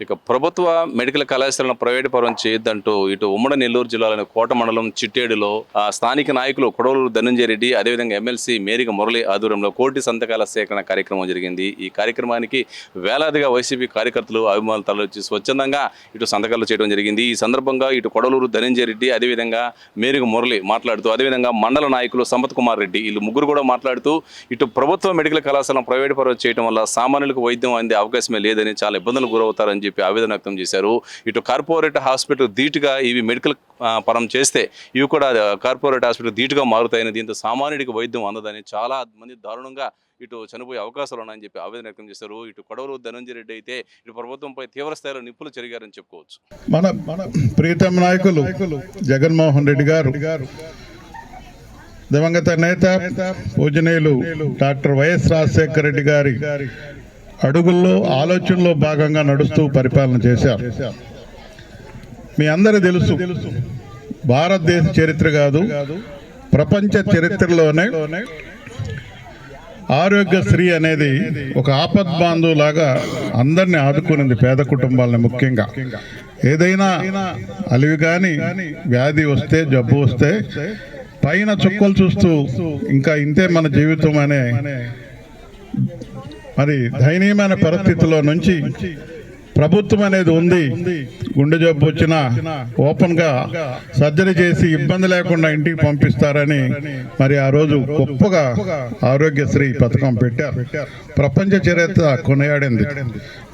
ఇక ప్రభుత్వ మెడికల్ కళాశాలను ప్రైవేటు పరం చేయొద్దంటూ ఇటు ఉమ్మడి నెల్లూరు జిల్లాలోని కోట మండలం చిట్టేడులో స్థానిక నాయకులు కొడవలూరు ధనంజయ రెడ్డి అదేవిధంగా ఎమ్మెల్సీ మేరిక మురళి ఆధ్వర్యంలో కోటి సంతకాల సేకరణ కార్యక్రమం జరిగింది. ఈ కార్యక్రమానికి వేలాదిగా వైసీపీ కార్యకర్తలు అభిమానులు తరలివచ్చి స్వచ్ఛందంగా ఇటు సంతకాలు చేయడం జరిగింది. ఈ సందర్భంగా ఇటు కొడవలూరు ధనంజయ రెడ్డి అదేవిధంగా మేరిక మురళి మాట్లాడుతూ అదేవిధంగా మండల నాయకులు సంపత్ కుమార్ రెడ్డి వీళ్ళు ముగ్గురు కూడా మాట్లాడుతూ ఇటు ప్రభుత్వ మెడికల్ కళాశాలను ప్రైవేటు పరం చేయడం వల్ల సామాన్యులకు వైద్యం అందే అవకాశమే లేదని చాలా ఇబ్బందులు గురవుతారని చెప్పి ఆవేదన వ్యక్తం చేశారు. ఇటు కార్పొరేట్ హాస్పిటల్ ధీటుగా ఇవి మెడికల్ పరం చేస్తే ఇవి కూడా కార్పొరేట్ హాస్పిటల్ ధీటుగా మారుతాయని దీంతో సామాన్యుడికి వైద్యం అందదని చాలా మంది దారుణంగా ఇటు చనిపోయే అవకాశాలు ఉన్నాయని చెప్పి ఆవేదన వ్యక్తం చేశారు. ఇటు కొడవలు ధనంజయ రెడ్డి అయితే ఇటు ప్రభుత్వంపై తీవ్ర స్థాయిలో నిప్పులు చెరిగారని చెప్పుకోవచ్చు. మన మన ప్రీతమ నాయకులు జగన్మోహన్ రెడ్డి గారు దివంగత నేత పూజనీయులు డాక్టర్ వైఎస్ రాజశేఖర రెడ్డి గారి అడుగుల్లో ఆలోచనలో భాగంగా నడుస్తూ పరిపాలన చేశారు. మీ అందరూ తెలుసు భారతదేశ చరిత్ర కాదు ప్రపంచ చరిత్రలోనే ఆరోగ్యశ్రీ అనేది ఒక ఆపద్ లాగా అందరిని ఆదుకునింది పేద కుటుంబాలని ముఖ్యంగా. ఏదైనా అలివి కానీ వ్యాధి వస్తే జబ్బు వస్తే పైన చుక్కలు చూస్తూ ఇంకా ఇంతే మన జీవితం అనే మరి దయనీయమైన పరిస్థితుల్లో నుంచి ప్రభుత్వం అనేది ఉంది. గుండె జబ్బు వచ్చిన ఓపెన్గా సర్జరీ చేసి ఇబ్బంది లేకుండా ఇంటికి పంపిస్తారని మరి ఆ రోజు గొప్పగా ఆరోగ్యశ్రీ పథకం పెట్టారు. ప్రపంచ చరిత్ర కొనియాడింది.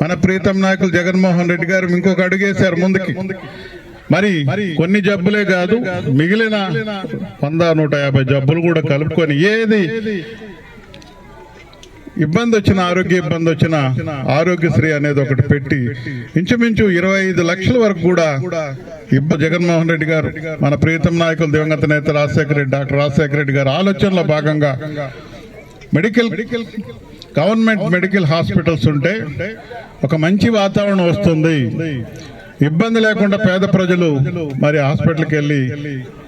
మన ప్రీతం నాయకులు జగన్మోహన్ రెడ్డి గారు ఇంకొక అడుగేశారు ముందుకి. మరి కొన్ని జబ్బులే కాదు మిగిలిన వంద నూట యాభై జబ్బులు కూడా కలుపుకొని ఏది ఇబ్బంది వచ్చిన ఆరోగ్య ఇబ్బంది వచ్చిన ఆరోగ్యశ్రీ అనేది ఒకటి పెట్టి ఇంచుమించు ఇరవై ఐదు లక్షల వరకు కూడా ఇబ్బ జగన్మోహన్ రెడ్డి గారు మన ప్రీతం నాయకులు దివంగత నేత రాజశేఖర రెడ్డి డాక్టర్ రాజశేఖర రెడ్డి గారు ఆలోచనలో భాగంగా మెడికల్ గవర్నమెంట్ మెడికల్ హాస్పిటల్స్ ఉంటే ఒక మంచి వాతావరణం వస్తుంది. ఇబ్బంది లేకుండా పేద ప్రజలు మరి హాస్పిటల్కి వెళ్ళి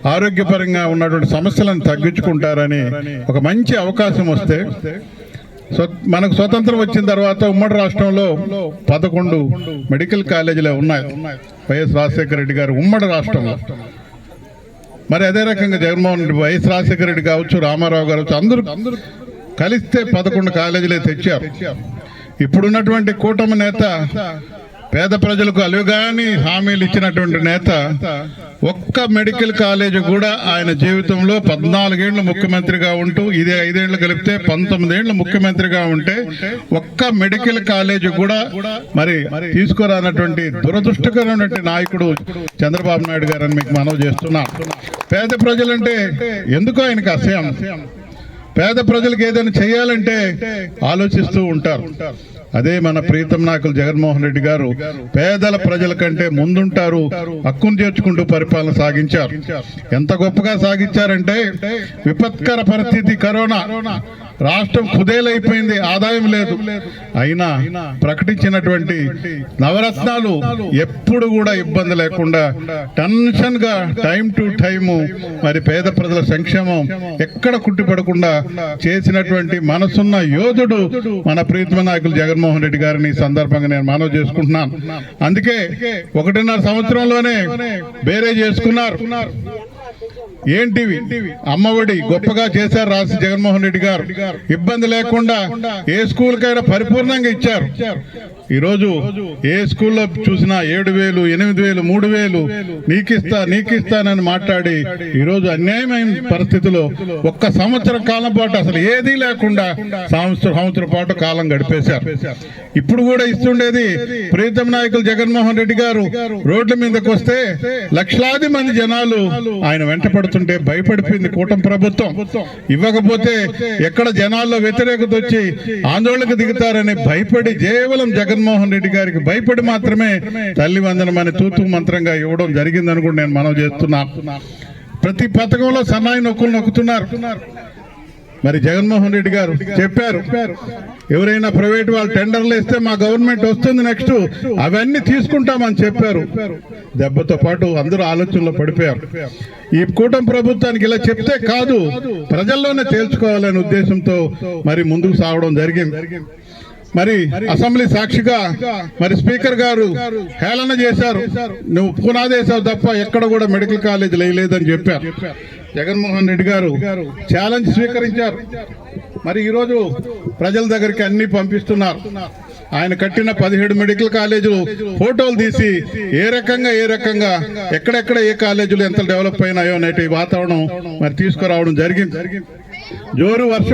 ఆరోగ్యపరంగా ఉన్నటువంటి సమస్యలను తగ్గించుకుంటారని ఒక మంచి అవకాశం వస్తే మనకు స్వతంత్రం వచ్చిన తర్వాత ఉమ్మడి రాష్ట్రంలో పదకొండు మెడికల్ కాలేజీలు ఉన్నాయి. వైఎస్ రాజశేఖర రెడ్డి గారు ఉమ్మడి రాష్ట్రంలో. మరి అదే రకంగా జగన్మోహన్ రెడ్డి వైఎస్ రాజశేఖర రెడ్డి కావచ్చు రామారావు గారు అందరూ అందరూ కలిస్తే పదకొండు కాలేజీలే తెచ్చారు. ఇప్పుడున్నటువంటి కూటమి నేత పేద ప్రజలకు అలుగాని హామీలు ఇచ్చినటువంటి నేత ఒక్క మెడికల్ కాలేజ్ కూడా ఆయన జీవితంలో పద్నాలుగేళ్ళు ముఖ్యమంత్రిగా ఉంటూ ఇదే ఐదేళ్ళు కలిపితే పంతొమ్మిదేళ్ళు ముఖ్యమంత్రిగా ఉంటే ఒక్క మెడికల్ కాలేజ్ కూడా మరి తీసుకురానటువంటి దురదృష్టకరమైనటువంటి నాయకుడు చంద్రబాబు నాయుడు గారని మీకు మనవి చేస్తున్నా. పేద ప్రజలంటే ఎందుకు ఆయనకు అసహ్యం? పేద ప్రజలకు ఏదైనా చేయాలంటే ఆలోచిస్తూ ఉంటారు. అదే మన ప్రీతం నాయకులు జగన్మోహన్ రెడ్డి గారు పేదల ప్రజల కంటే ముందుంటారు హక్కును చేర్చుకుంటూ పరిపాలన సాగించారు. ఎంత గొప్పగా సాగించారంటే విపత్కర పరిస్థితి కరోనా. రాష్ట్రం కుదేలైపోయింది ఆదాయం లేదు. అయినా ప్రకటించినటువంటి నవరత్నాలు ఎప్పుడు కూడా ఇబ్బంది లేకుండా టెన్షన్గా టైం టు టైము మరి పేద ప్రజల సంక్షేమం ఎక్కడ కుట్టిపడకుండా చేసినటువంటి మనసున్న యోధుడు మన ప్రీతమ నాయకులు జగన్మోహన్ రెడ్డి గారిని సందర్భంగా నేను మనవి చేసుకుంటున్నాను. అందుకే ఒకటిన్నర సంవత్సరంలోనే బేరే చేసుకున్నారు. ఏంటివి అమ్మఒడి గొప్పగా చేశారు రాసి జగన్మోహన్ రెడ్డి గారు. ఇబ్బంది లేకుండా ఏ స్కూల్ కైనా పరిపూర్ణంగా ఇచ్చారు. ఈ రోజు ఏ స్కూల్లో చూసినా ఏడు వేలు ఎనిమిది వేలు మూడు వేలు నీకిస్తా నీకిస్తానని మాట్లాడి ఈ రోజు అన్యాయమైన పరిస్థితిలో ఒక్క సంవత్సరం కాలం పాటు అసలు ఏదీ లేకుండా సంవత్సరం సంవత్సరం పాటు కాలం గడిపేశారు. ఇప్పుడు కూడా ఇస్తుండేది ప్రీతం నాయకులు జగన్మోహన్ రెడ్డి గారు రోడ్ల మీదకి వస్తే లక్షలాది మంది జనాలు ఆయన వెంట పడుతుంటే భయపడిపోయింది కూటమి ప్రభుత్వం. ఇవ్వకపోతే ఎక్కడ జనాల్లో వ్యతిరేకత వచ్చి ఆందోళనకు దిగుతారని భయపడి కేవలం జగన్మోహన్ రెడ్డి గారికి భయపడి మాత్రమే తల్లి వందనం తూతు మంత్రంగా ఇవ్వడం జరిగిందని కూడా నేను మనం చేస్తున్నా. ప్రతి పథకంలో సన్నాయి నొక్కులు నొక్కుతున్నారు. మరి జగన్మోహన్ రెడ్డి గారు చెప్పారు. ఎవరైనా ప్రైవేట్ వాళ్ళు టెండర్లు ఇస్తే మా గవర్నమెంట్ వస్తుంది నెక్స్ట్. అవన్నీ తీసుకుంటామని చెప్పారు. దెబ్బతో పాటు అందరూ ఆలోచనలో పడిపోయారు. ఈ కూటమి ప్రభుత్వానికి ఇలా చెప్తే కాదు. ప్రజల్లోనే తేల్చుకోవాలనే ఉద్దేశంతో మరి ముందుకు సాగడం జరిగింది. మరి అసెంబ్లీ సాక్షిగా మరి స్పీకర్ గారు హేళన చేశారు. నువ్వు పునాదేశావు తప్ప ఎక్కడ కూడా మెడికల్ కాలేజ్ లేదని చెప్పారు. జగన్మోహన్ రెడ్డి గారు ఛాలెంజ్ స్వీకరించారు. మరి ఈరోజు ప్రజల దగ్గరికి అన్ని పంపిస్తున్నారు. ఆయన కట్టిన పదిహేడు మెడికల్ కాలేజీలు ఫోటోలు తీసి ఏ రకంగా ఏ రకంగా ఎక్కడెక్కడ ఏ కాలేజీలు ఎంత డెవలప్ అయినాయో అనేటి వాతావరణం మరి తీసుకురావడం జరిగింది. జోరు వర్షం